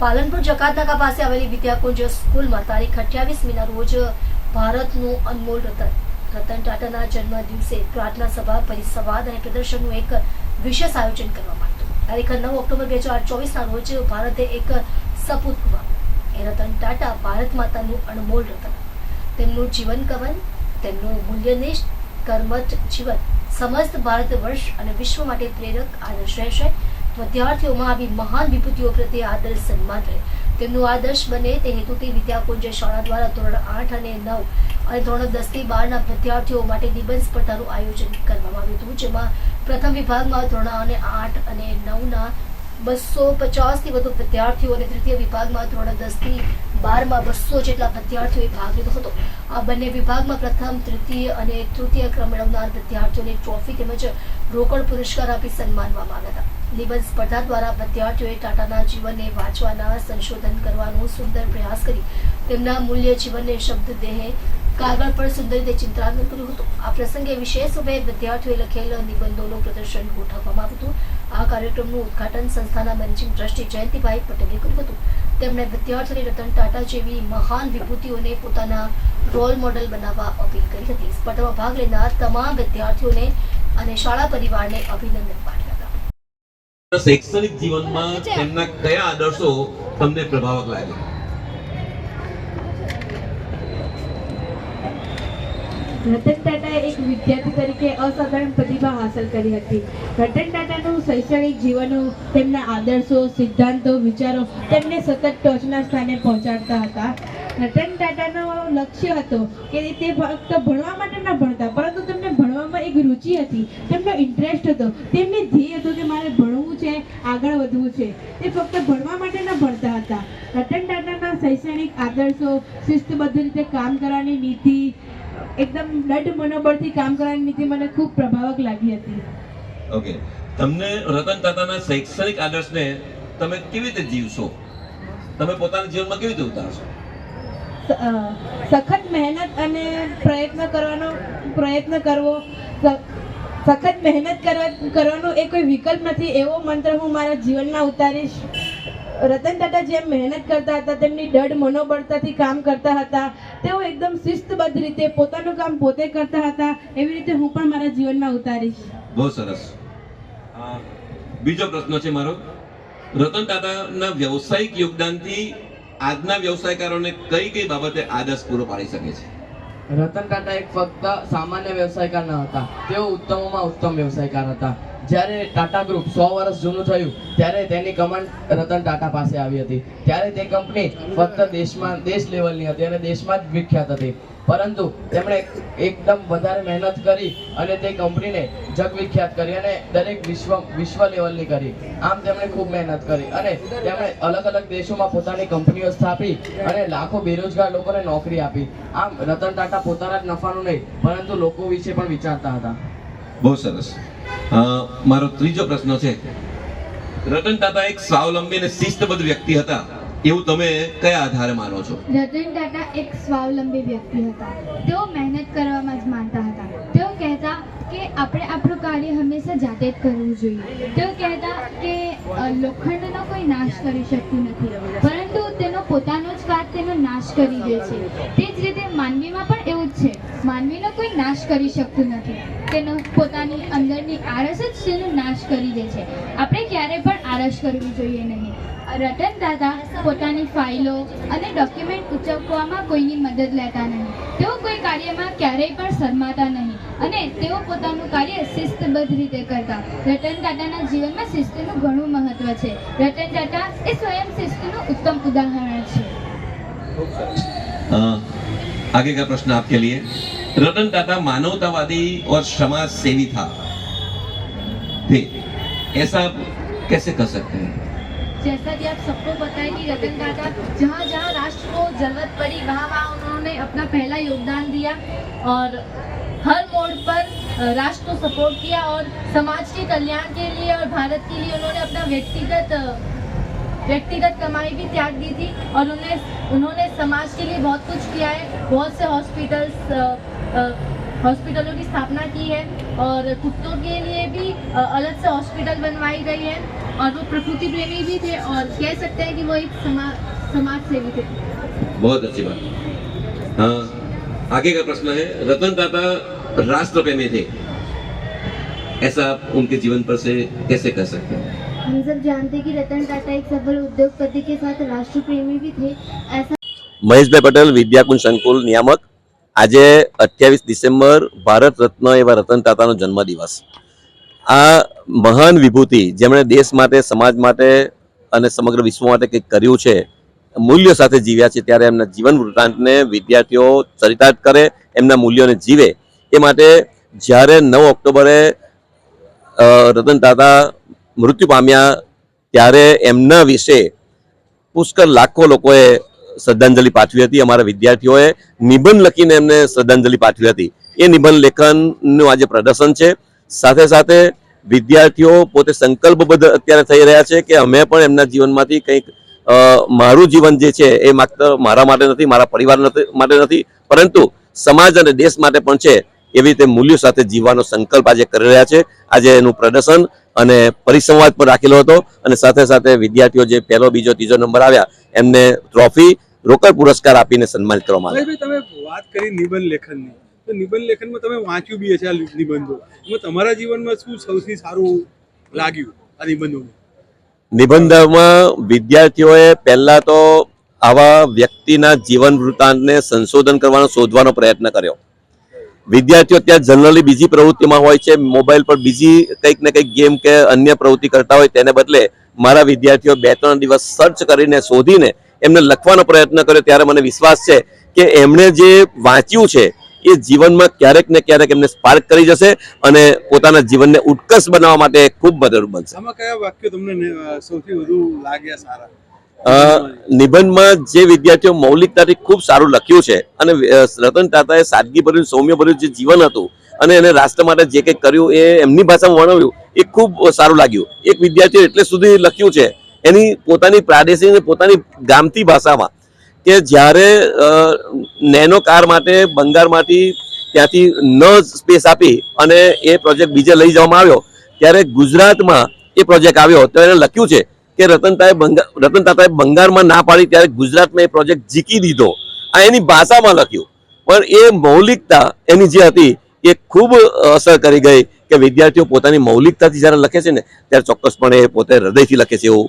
પાલનપુર જકાતનાકા પાસે આવેલી વિદ્યાકુંજ સ્કૂલમાં તારીખ અઠ્યાવીસ મીના રોજ ભારતનું અનમોલ રતન. રતન ટાટાના જન્મ દિવસે પ્રાર્થના સભા, પરિસંવાદ અને પ્રદર્શનનું એક વિશેષ આયોજન કરવામાં આવ્યું. તારીખ નવ ઓક્ટોબર બે હજાર ચોવીસના રોજ ભારતે એક સપૂત ગુમાવ્યું. એ રતન ટાટા ભારત માતાનું અનમોલ રતન. તેમનું જીવન કવન, તેમનું મૂલ્યનિષ્ઠ કર્મઠ જીવન સમસ્ત ભારત વર્ષ અને વિશ્વ માટે પ્રેરક આદર્શ રહેશે વિદ્યાર્થીઓમાં આવી મહાન વિભૂતિઓ પ્રત્યે આદર સન્માન રહે. તેમનું આદર્શ બને તે હેતુથી વિદ્યાકુંજ શાળા દ્વારા ધોરણ આઠ અને નવ અને ધોરણ દસથી બારના વિદ્યાર્થીઓ માટે નિબંધ સ્પર્ધાનું આયોજન કરવામાં આવ્યું હતું, જેમાં પ્રથમ વિભાગમાં ધોરણ અને આઠ અને નવના બસો પચાસથી વધુ વિદ્યાર્થીઓ અને તૃતીય વિભાગમાં ધોરણ દસથી બારમાં બસો જેટલા વિદ્યાર્થીઓએ ભાગ લીધો હતો. આ બંને વિભાગમાં પ્રથમ, તૃતીય અને તૃતીય ક્રમ મેળવનાર વિદ્યાર્થીઓને ટ્રોફી તેમજ રોકડ પુરસ્કાર આપી સન્માનવામાં આવ્યા હતા. નિબંધ સ્પર્ધા દ્વારા વિદ્યાર્થીઓએ ટાટાના જીવનને વાંચવાના, સંશોધન કરવાનો સુંદર પ્રયાસ કરી તેમના મૂલ્ય જીવનને શબ્દ દેહે કાગળ પર સુંદર રીતે ચિત્રાંકન કર્યું હતું. આ પ્રસંગે વિશેષ રૂપે વિદ્યાર્થીઓએ લખેલ નિબંધોનું પ્રદર્શન ગોઠવવામાં આવ્યું આ કાર્યક્રમનું ઉદઘાટન સંસ્થાના મેનેજિંગ ટ્રસ્ટી જયંતિભાઈ પટેલે કર્યું હતું. તેમણે વિદ્યાર્થીઓને રતન ટાટા જેવી મહાન વિભૂતિઓને પોતાના રોલ મોડેલ બનાવવા અપીલ કરી હતી. સ્પર્ધામાં ભાગ લેનાર તમામ વિદ્યાર્થીઓને અને શાળા પરિવારને અભિનંદન પાઠવ્યા. શૈક્ષણિક જીવનમાં તેમના કયા આદર્શો તમને પ્રભાવક લાગે? રતન ટાટાએ એક વિદ્યાર્થી તરીકે અસાધારણ પ્રતિભા હાંસલ કરી હતી. રતન ટાટાનું શૈક્ષણિક જીવનનું તેમના આદર્શો સિદ્ધાંતો વિચારો તેમને સતત ટોચના સ્થાને પહોંચાડતા હતા. રતન ટાટાનો લક્ષ્ય હતો કે તે ફક્ત ભણવા માટે ન ભણતા પરંતુ તેમને એક રુચિ હતી. તેમનો ઇન્ટરેસ્ટ હતો. તેમને ધ્યેય હતો કે મારે ભણવું છે આગળ વધવું છે. તે ફક્ત ભણવા માટે ન ભણતા હતા. રતન ટાટાના શૈક્ષણિક આદર્શો શિસ્તબદ્ધ રીતે કામ કરવાની નીતિ એકદમ દઢ મનોબળથી કામ કરવાની નીતિ મને ખૂબ પ્રભાવક લાગી હતી. ઓકે તમને રતન ટાટાના શૈક્ષણિક આદર્શને તમે કેવી રીતે જીવશો? તમે પોતાના જીવનમાં કેવી રીતે ઉતારશો સખત મહેનત અને પ્રયત્ન કરવાનો પ્રયત્ન કરવો સખત મહેનત કરવા, કરવાનો એ કોઈ વિકલ્પ નથી. એવો મંત્ર હું મારા જીવનમાં ઉતારીશ. રતન ટાટા જેમ મહેનત કરતા હતા, તેમની દઢ મનોબળતાથી કામ કરતા હતા. તેઓ એકદમ શિસ્તબદ્ધ રીતે પોતાનું કામ પોતે કરતા હતા. એવી રીતે હું પણ મારા જીવનમાં ઉતારીશ. બહુ સરસ. બીજો પ્રશ્ન છે મારો. રતન ટાટાના વ્યવસાયિક યોગદાનથી આજના વ્યવસાયકારોને કઈ કઈ બાબતે આદર્શ પૂરો પાડી શકે છે? રતન ટાટા એક ફક્ત સામાન્ય વ્યવસાયકાર ન હતા. તેઓ ઉત્તમોમાં ઉત્તમ વ્યવસાયકાર હતા. જ્યારે ટાટા ગ્રુપ સો વર્ષ જૂનું થયું, ત્યારે તેની કમાન્ડ રતન ટાટા પાસે આવી હતી. ત્યારે તે કંપની ફક્ત દેશમાં, દેશ લેવલની હતી અને દેશમાં જ વિખ્યાત હતી. પરંતુ તેમણે એકદમ વધારે મહેનત કરી અને તે કંપનીને જગવિખ્યાત કરી અને દરેક વિશ્વ વિશ્વ લેવલની કરી. આમ તેમણે ખૂબ મહેનત કરી અને તેમણે અલગ અલગ દેશોમાં પોતાની કંપનીઓ સ્થાપી અને લાખો બેરોજગાર લોકોને નોકરી આપી. આમ રતન ટાટા પોતાના જ નફાનું નહીં, પરંતુ લોકો વિશે પણ વિચારતા હતા. બહુ સરસ. મારો ત્રીજો પ્રશ્ન છે. રતન ટાટા એક સ્વાવલંબી અને શિસ્તબદ્ધ વ્યક્તિ હતા. એવું તમે કયા આધારે માનો છો? રતન ટાટા એક સ્વાવલંબી વ્યક્તિ હતા. તેઓ મહેનત કરવામાં જ માનતા હતા. તેઓ કહેતા કે આપણે આપણું કાર્ય હંમેશા જાતે જ કરવું જોઈએ. તેઓ કહેતા કે લોખંડનો કોઈ નાશ કરી શકતું નથી. પરંતુ તેનો પોતાનો જ વાત તેનો નાશ કરી દે છે. તે જ રીતે માનવીમાં પણ એવું જ છે માનવીનો કોઈ નાશ કરી શકતું નથી તેનો પોતાની અંદરની આળસ જ તેનો નાશ કરી દે છે આપણે ક્યારે પણ આળસ કરવી જોઈએ નહીં રતન દાદા પોતાની ફાઇલો અને ડોક્યુમેન્ટ ઉચકવામાં કોઈની મદદ લેતા નહીં તેઓ કોઈ કાર્યમાં ક્યારેય પણ શરમાતા નહીં અને તેઓ પોતાનું કાર્ય શિસ્તબદ્ધ રીતે કરતા રતન ટાટાના જીવનમાં શિસ્તનું ઘણું મહત્વ છે રતન ટાટા એ સ્વયં શિસ્તનું ઉત્તમ ઉદાહરણ છે अ, आगे का प्रश्न आपके लिए रतन टाटा मानवतावादी और समाज सेवी था। ऐसा आप कैसे कर सकते हैं? जैसा कि आप सबको पता है कि रतन टाटा जहाँ जहाँ राष्ट्र को ज़रूरत पड़ी, वहाँ वहाँ उन्होंने अपना पहला योगदान दिया और हर मोड़ पर राष्ट्र को सपोर्ट किया और समाज के कल्याण के लिए और भारत के लिए उन्होंने अपना व्यक्तिगत व्यक्तिगत कमाई भी त्याग दी थी और उन्हें उन्होंने समाज के लिए बहुत कुछ किया है। बहुत से हॉस्पिटल्स हॉस्पिटलों की स्थापना की है और कुत्तों के लिए भी अलग से हॉस्पिटल बनवाई गई है और वो प्रकृति प्रेमी भी थे और कह सकते हैं कि वो एक समा, समाज सेवी थे। बहुत अच्छी बात। हाँ आगे का प्रश्न है रतन टाटा राष्ट्र प्रेमी थे। ऐसा आप उनके जीवन पर से कैसे कह सकते हैं? हम सब जानते हैं कि रतन टाटा एक सफल उद्योगपति के साथ राष्ट्र प्रेमी भी थे ऐसा મહેશભાઈ પટેલ વિદ્યાકુંજ સંકુલ નિયામક આજે અઠ્યાવીસ ડિસેમ્બર ભારત રત્ન એવા રતન ટાટાનો જન્મદિવસ આ મહાન વિભૂતિ જેમણે દેશ માટે સમાજ માટે અને સમગ્ર વિશ્વ માટે કંઈક કર્યું છે મૂલ્યો સાથે જીવ્યા છે ત્યારે એમના જીવન વૃત્તાંતને વિદ્યાર્થીઓ ચરિતાર્થ કરે એમના મૂલ્યોને જીવે એ માટે જ્યારે નવ ઓક્ટોબરે અ, રતન ટાટા મૃત્યુ પામ્યા ત્યારે એમના વિશે પુષ્કળ લાખો લોકોએ શ્રદ્ધાંજલિ પાઠવી હતી. અમારા વિદ્યાર્થીઓએ નિબંધ લખીને એમને શ્રદ્ધાંજલિ પાઠવી હતી. એ નિબંધ લેખનનું આજે પ્રદર્શન છે. સાથે સાથે વિદ્યાર્થીઓ પોતે સંકલ્પબદ્ધ અત્યારે થઈ રહ્યા છે કે અમે પણ એમના જીવનમાંથી કંઈક મારું જીવન જે છે એ માત્ર મારા માટે નથી, મારા પરિવાર માટે નથી, પરંતુ સમાજ અને દેશ માટે પણ છે. એવી રીતે મૂલ્યો સાથે જીવવાનો સંકલ્પ આજે કરી રહ્યા છે. આજે એનું પ્રદર્શન અને પરિસંવાદ પણ રાખેલો હતો અને સાથે સાથે વિદ્યાર્થીઓ જે પહેલો બીજો ત્રીજો નંબર આવ્યા એમને ટ્રોફી રોકડ પુરસ્કાર આપીને સન્માનિત કરવામાં આવ્યા. તમે વાત કરી નિબંધ લેખનની. તો નિબંધ લેખનમાં તમે વાંચ્યું બી હશે આ નિબંધો. એમાં તમારા જીવનમાં શું સૌથી સારું લાગ્યું આ નિબંધોમાં? નિબંધમાં વિદ્યાર્થીઓએ પહેલા તો આવા વ્યક્તિના જીવન વૃત્તાંતને સંશોધન કરવાનો શોધવાનો પ્રયત્ન કર્યો. વિદ્યાર્થીઓ ત્યાં જનરલી બીજી પ્રવૃત્તિમાં હોય છે મોબાઈલ પર બીજી કંઈક ને કંઈક ગેમ કે અન્ય પ્રવૃત્તિ કરતા હોય તેને બદલે મારા વિદ્યાર્થીઓ બે ત્રણ દિવસ સર્ચ કરીને શોધીને એમને લખવાનો પ્રયત્ન કર્યો ત્યારે મને વિશ્વાસ છે કે એમણે જે વાંચ્યું છે એ જીવનમાં ક્યારેક ને ક્યારેક એમને સ્પાર્ક કરી જશે અને પોતાના જીવનને ઉત્કર્ષ બનાવવા માટે ખૂબ મદદરૂપ બનશે. કયા વાક્યો તમને સૌથી વધુ લાગ્યા સારા? નિબંધમાં જે વિદ્યાર્થીઓ મૌલિકતાથી ખૂબ સારું લખ્યું છે અને રતન ટાટાએ સાદગીભર્યું, સૌમ્યભર્યું જે જીવન હતું અને એને રાષ્ટ્ર માટે જે કંઈક કર્યું એ એમની ભાષામાં વર્ણવ્યું, એ ખૂબ સારું લાગ્યું. એક વિદ્યાર્થીઓ એટલે સુધી લખ્યું છે, એની પોતાની પ્રાદેશિક અને પોતાની ગામથી ભાષામાં કે જ્યારે નેનો કાર માટે બંગાળમાંથી ત્યાંથી ન સ્પેસ આપી અને એ પ્રોજેક્ટ બીજે લઈ જવામાં આવ્યો, ત્યારે ગુજરાતમાં એ પ્રોજેક્ટ આવ્યો, તો એને લખ્યું છે કે રતન તાએ બંગા રતન તાતાએ બંગાળમાં ના પાડી ત્યારે ગુજરાતમાં એ પ્રોજેક્ટ જીકી દીધો. આ એની ભાષામાં લખ્યું. પણ એ મૌલિકતા એની જે હતી એ ખૂબ અસર કરી ગઈ કે વિદ્યાર્થીઓ પોતાની મૌલિકતાથી જ્યારે લખે છે ને, ત્યારે ચોક્કસપણે પોતે હૃદયથી લખે છે એવું